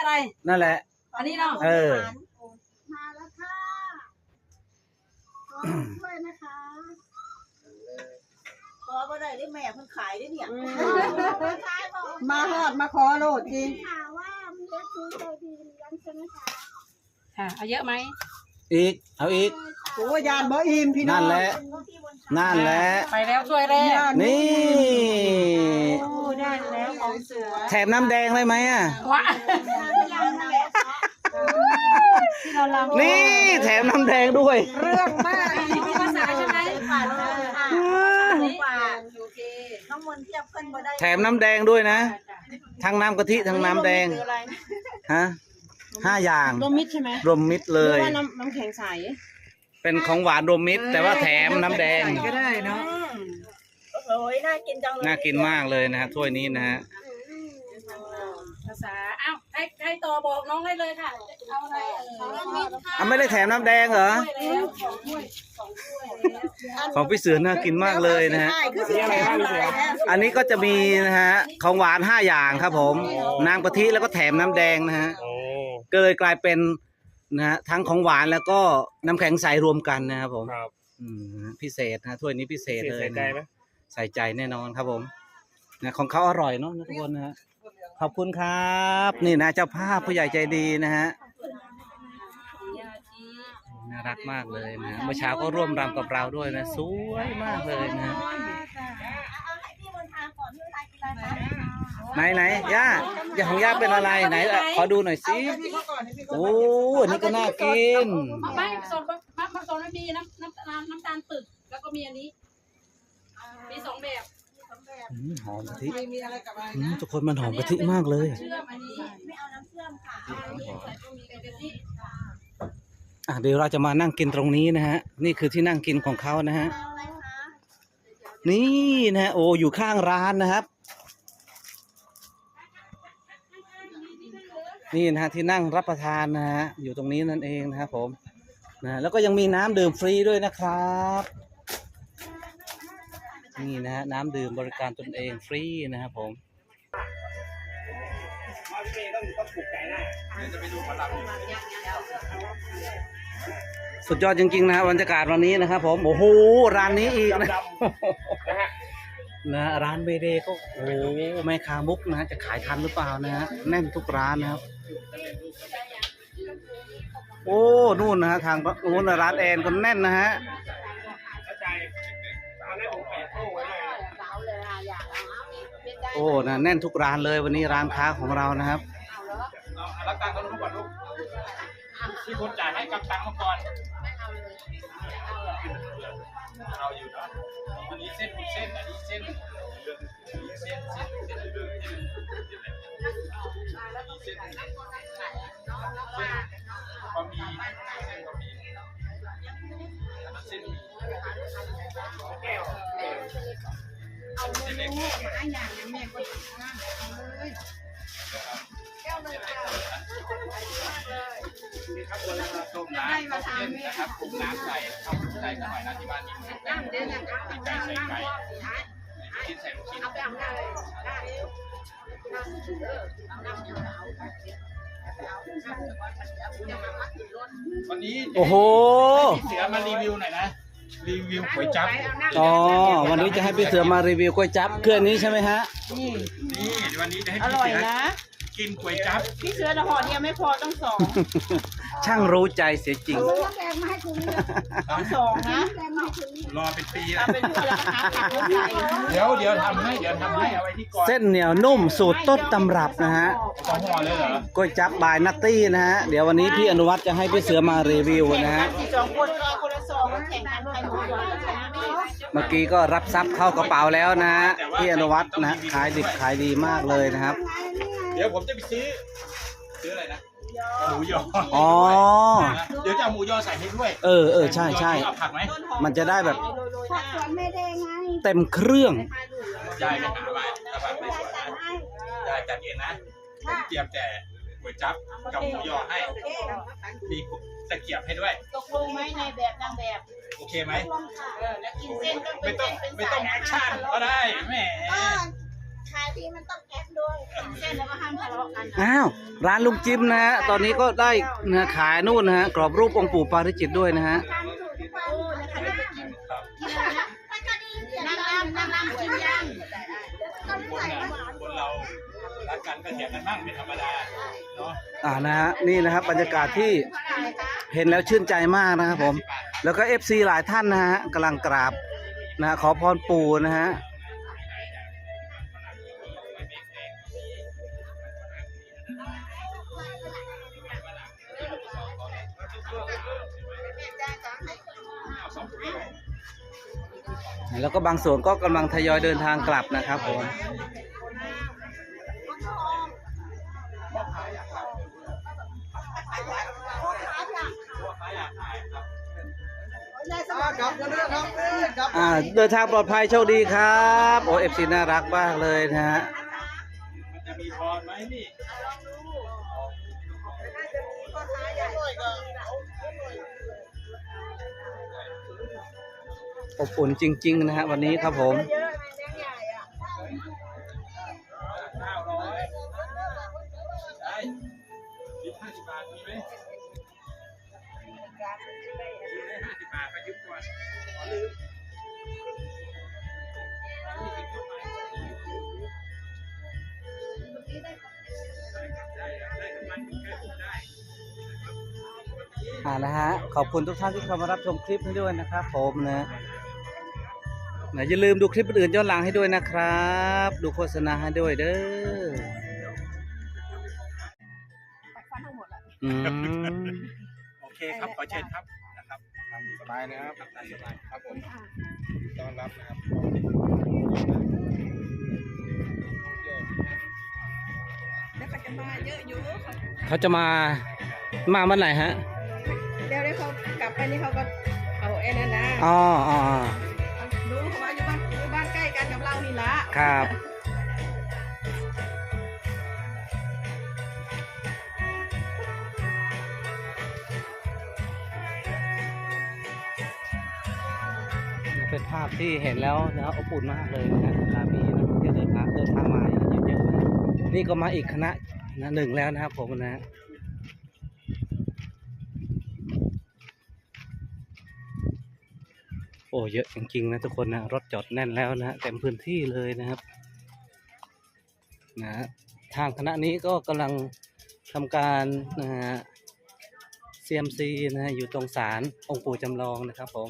อะไร นั่นแหละ อันนี้เนาะเออ มาแล้วค่ะขอช่วยนะคะขอบ่ได้ได้แม่เพิ่นขายได้เนี่ยมาฮอดมาขอโหลดจริงข่าวว่ามีเอฟซีใจดีเลี้ยงใช่ไหมคะค่ะเอาเยอะไหมอีก เอาอีก โอ้ยานบ่อิ่มพี่น้องนั่นแหละ นั่นแหละ ไปแล้วถ้วยแรกนี่ โอ้ได้แล้วของเสือแถมน้ำแดงเลยไหมอะว้าที่เราลังนี่ แถมน้ำแดงด้วย เรื่องมากอันนี้เป็นภาษาใช่ไหมป่าเลยค่ะป่าโอเคน้องมนต์เทียบเพิ่นบ่ได้แถมน้ำแดงด้วยนะ ทั้งน้ำกะทิทั้งน้ำแดง ฮะห้าอย่าง รวมมิตรใช่ไหมรวมมิตรเลหรือยว่าน้ำน้ำแข็งใส เป็นของหวานรวมมิตร แต่ว่าแถมน้ำแดงก็ได้เนาะโอ้ยน่ากินจังเลยน่ากินมากเลยนะฮะถ้วยนี้นะฮะภาษาอ้าวใครใครต่อบอกน้องได้เลยค่ะ เอาอะไรเอออะไม่ได้แถมน้ำแดงเหรอ ถ้วยแล้วสองถ้วยสองถ้วยแล้วของพี่เสือน่ากินมากเลยนะฮะใช่คือสิแถมเลยอันนี้ก็จะมีนะฮะของหวานห้าอย่างครับผม น้ำกะทิแล้วก็แถมน้ำแดงนะฮะ โอ้ก็เลยกลายเป็น นะฮะทั้งของหวานแล้วก็น้ำแข็งใสรวมกันนะครับผมครับอืมพิเศษนะถ้วยนี้พิเศษเลยใส่ใจนะไหม ใส่ใจแน่นอนครับผมนะของเขาอร่อยเนาะทุกคนนะฮะขอบคุณครับ นี่นะเจ้าภาพผู้ใหญ่ใจดีนะฮะน่ารักมากเลยนะฮะเมื่อเช้าก็ร่วมรำกับเราด้วยนะสวยมากเลยนะฮะเอาให้พี่มนต์ทาก่อนพี่มนต์ทากินอะไรคะไหนไหนย่า ย่าของย่าเป็นอะไรไหนอะขอดูหน่อยสิโอ้อันนี้ก็น่ากินไม่ผสมมะผสมไม่มีน้ำน้ำน้ำน้ำตาลปึกแล้วก็มีอันนี้ มีสองแบบอืมหอมกะทิอืมทุกคนมันหอมกะทิมากเลยเชื่อมอันนี้ไม่เอาน้ำเชื่อมค่ะใส่ก็มีกะทิอะเดี๋ยวเราจะมานั่งกินตรงนี้นะฮะ นี่คือที่นั่งกินของเขานะฮะ เอาอะไรคะนี่นะฮะโอ้อยู่ข้างร้านนะครับ นี่นะฮะที่นั่งรับประทานนะฮะอยู่ตรงนี้นั่นเองนะครับผมนะแล้วก็ยังมีน้ำดื่มฟรีด้วยนะครับนี่นะฮะน้ำดื่มบริการตนเองฟรีนะครับผมสุดยอดจริงๆนะฮะบรรยากาศวันนี้นะครับผม โอ้โหร้านนี้อีกนะ นะฮะร้านเบเดก็โอ้โหแม่ค้ามุกนะฮะจะขายทันหรือเปล่านะฮะแน่นทุกร้านนะครับ โอ้นู่นนะฮะทางนู้นนะร้านแอนก็แน่นนะฮะโอ้นะแน่นทุกร้านเลยวันนี้ร้านค้าของเรานะครับรับตังค์เขาลูกก่อนลูกที่คนจ่ายให้กำตังค์มาก่อน เส้นเล็กครับคละต้มน้ำต้มเส้นนะครับปรุงน้ำใส่ข้าวใส่หน่อยนะที่บ้านมีไก่ใส่ไก่กินใส่ลูกชิ้นวันนี้โอ้โหเสือมารีวิวหน่อยนะ รีวิวก๋วยจั๊บอ๋อวันนี้จะให้พี่เสือมารีวิวก๋วยจั๊บเครื่องนี้ใช่ไหมฮะนี่วันนี้จะให้อพี่ร่อยเสือนะ กินก๋วยจั๊บพี่เสือละห่อเดียวไม่พอต้องสองช่างรู้ใจเสียจริงแกงมาให้คุณนี่ต้องสองนะแกงมาให้คุณนี่รอเป็นปีเอาแล้วไปทั่วแล้วก็หาผักมาใส่เดี๋ยวเดี๋ยวทำให้เดี๋ยวทำให้เอาไว้ที่ก่อนเส้นเหนียวนุ่มสูตรต้นตำรับนะฮะสองห่อเลยเหรอก๋วยจั๊บบายนัตตี้นะฮะ เดี๋ยววันนี้พี่อนุวัฒน์จะให้พี่เสือมารีวิวนะฮะสี่สองคนก็คนละสองแล้วแข่งกันใครหมดก่อนชนะเมื่อกี้ก็รับทรัพย์เข้ากระเป๋าแล้วนะฮะพี่อนุวัฒน์นะขายดิบขายดีมากเลยนะครับเดี๋ยวผมจะไปซื้อ ซื้ออะไรนะ หมูยออ๋อ เดี๋ยวจะเอาหมูยอใส่ให้ด้วยเออเออใช่ใช่ เอาผักไหมมันจะได้แบบผักสวนไม่ได้ไงเต็มเครื่อง ยายไปหาไว้ถ้าผักไม่สวยนะยายจัดเองนะผมเตรียมแต่ก๋วยจั๊บกับหมูยอให้ มีตะเกียบให้ด้วย ตกลงไหมในแบบนางแบบ โอเคไหมเออแล้วกินเส้นต้องเป็ไม่นต้องเส้นเป็นไม่ต้องสายแอคชั่นก็ได้แหมขายดีมันต้อง แก๊ปด้วยค่ะเส้นแล้วก็ห้ามทะเลาะกันนะอ้าวร้านลุงจิมนะฮะตอนนี้ก็ได้นะขายนู่นนะฮะกรอบรูปองค์ปู่ปาริจิตด้วยนะฮะทำถูกทุกวันโอ้นะคะจะไปกินกินอะไรนะถ้าก็ดีเสียงนั่งดังรำนั่งรำกินย่างก็ไม่ใส่หวานคนเรารักกันก็เถียงกันบ้างเป็นธรรมดาเนาะอ่านะฮะนี่นะครับบรรยากาศที่เห็นแล้วชื่นใจมากนะครับผม แล้วก็เอฟซีหลายท่านนะฮะกำลังกราบนะฮะขอพรปู่นะฮะ แล้วก็บางส่วนก็กำลังทยอยเดินทางกลับนะครับผมอ่าเดินทางปลอดภัยโชคดีครับ โอเอฟซีน่ารักมากเลยนะฮะ มันจะมีพรไหมนี่ อบอุ่นจริง ๆ นะฮะวันนี้ครับผมอ่านะฮะขอบคุณทุกท่านที่เข้ามารับชมคลิปนี้ด้วยนะครับผมนะ นะอย่าลืมดูคลิปอื่นย้อนหลังให้ด้วยนะครับ ดูโฆษณาให้ด้วยเด้ออืมโอเคครับขอเชิญครับนะครับทำสบายนะครับทำตามสบายครับผมต้อนรับนะครับเขาจะมามาเมื่อไหร่ฮะเดี๋ยวได้เขากลับไปนี่เขาก็เอาไอ้นั่นนะอ๋ออ๋อ ครับเป็นภาพที่เห็นแล้วนะอบอุ่นมากเลยนะฮะเวลามีนักท่องเที่ยวเดินทางเดินทางมาเยอะๆนะนี่ก็มาอีกคณะนะหนึ่งแล้วนะครับผมนะ โอ้เยอะจริงๆนะทุกคนนะรถจอดแน่นแล้วนะเต็มพื้นที่เลยนะครับนะฮะทางคณะนี้ก็กำลังทำการนะฮะ CMC นะฮะอยู่ตรงศาลองค์ปู่จำลองนะครับผม